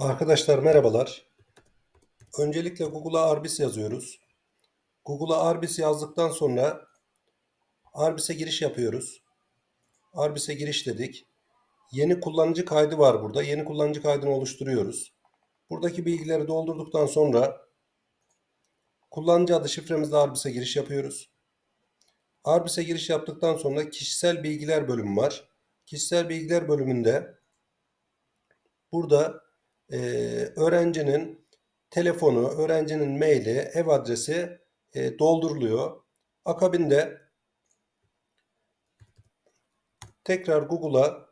Arkadaşlar merhabalar. Öncelikle Google'a Arbis yazıyoruz. Google'a Arbis yazdıktan sonra Arbis'e giriş yapıyoruz. Arbis'e giriş dedik. Yeni kullanıcı kaydı var burada. Yeni kullanıcı kaydını oluşturuyoruz. Buradaki bilgileri doldurduktan sonra kullanıcı adı şifremizle Arbis'e giriş yapıyoruz. Arbis'e giriş yaptıktan sonra kişisel bilgiler bölümü var. Kişisel bilgiler bölümünde burada e, öğrencinin telefonu, öğrencinin maili, ev adresi e, dolduruluyor. Akabinde tekrar Google'a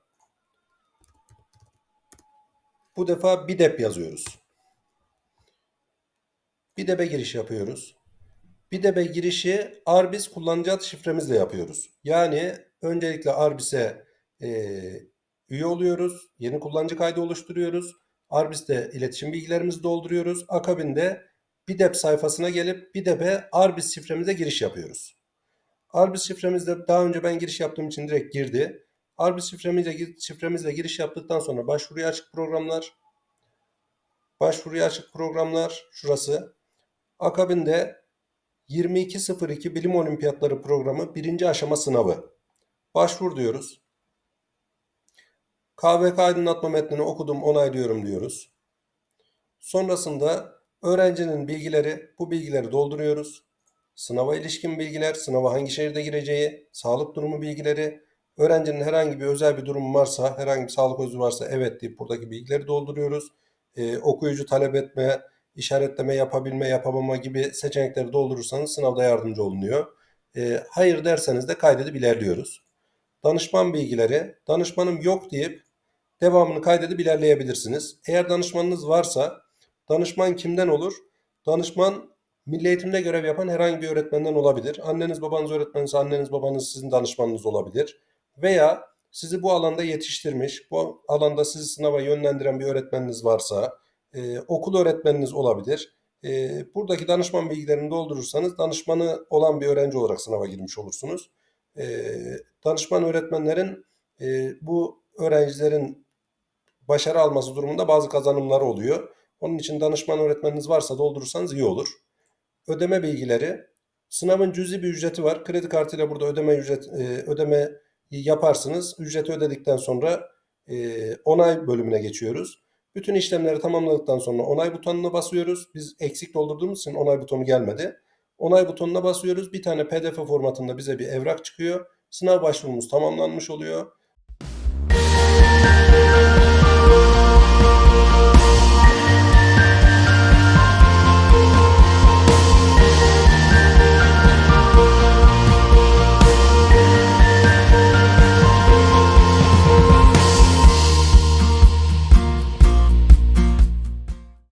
bu defa BİDEP yazıyoruz. BİDEP'e giriş yapıyoruz. BİDEP'e girişi Arbis kullanıcı adı şifremizle yapıyoruz. Yani öncelikle Arbis'e e, üye oluyoruz. Yeni kullanıcı kaydı oluşturuyoruz. Arbis'te iletişim bilgilerimizi dolduruyoruz. Akabinde BİDEP sayfasına gelip BİDEP'e Arbis şifremize giriş yapıyoruz. Arbis şifremizde daha önce ben giriş yaptığım için direkt girdi. Arbis şifremizle, şifremizle giriş yaptıktan sonra başvuruya açık programlar. Başvuruya açık programlar şurası. Akabinde 2202 Bilim Olimpiyatları programı birinci aşama sınavı. Başvur diyoruz. KVK aydınlatma metnini okudum, onaylıyorum diyoruz. Sonrasında öğrencinin bilgileri, bu bilgileri dolduruyoruz. Sınava ilişkin bilgiler, sınava hangi şehirde gireceği, sağlık durumu bilgileri, öğrencinin herhangi bir özel bir durumu varsa, herhangi bir sağlık özü varsa evet deyip buradaki bilgileri dolduruyoruz. Ee, okuyucu talep etme, işaretleme yapabilme, yapamama gibi seçenekleri doldurursanız sınavda yardımcı olunuyor. Ee, hayır derseniz de kaydedip ilerliyoruz. Danışman bilgileri, danışmanım yok deyip devamını kaydedip ilerleyebilirsiniz. Eğer danışmanınız varsa danışman kimden olur? Danışman milli eğitimde görev yapan herhangi bir öğretmenden olabilir. Anneniz babanız öğretmense anneniz babanız sizin danışmanınız olabilir. Veya sizi bu alanda yetiştirmiş, bu alanda sizi sınava yönlendiren bir öğretmeniniz varsa e, okul öğretmeniniz olabilir. E, buradaki danışman bilgilerini doldurursanız danışmanı olan bir öğrenci olarak sınava girmiş olursunuz. E, danışman öğretmenlerin e, bu öğrencilerin başarı alması durumunda bazı kazanımları oluyor. Onun için danışman öğretmeniniz varsa doldurursanız iyi olur. Ödeme bilgileri. Sınavın cüzi bir ücreti var. Kredi kartıyla burada ödeme ücret e, ödeme yaparsınız. Ücreti ödedikten sonra e, onay bölümüne geçiyoruz. Bütün işlemleri tamamladıktan sonra onay butonuna basıyoruz. Biz eksik doldurduğumuz için onay butonu gelmedi. Onay butonuna basıyoruz. Bir tane PDF formatında bize bir evrak çıkıyor. Sınav başvurumuz tamamlanmış oluyor.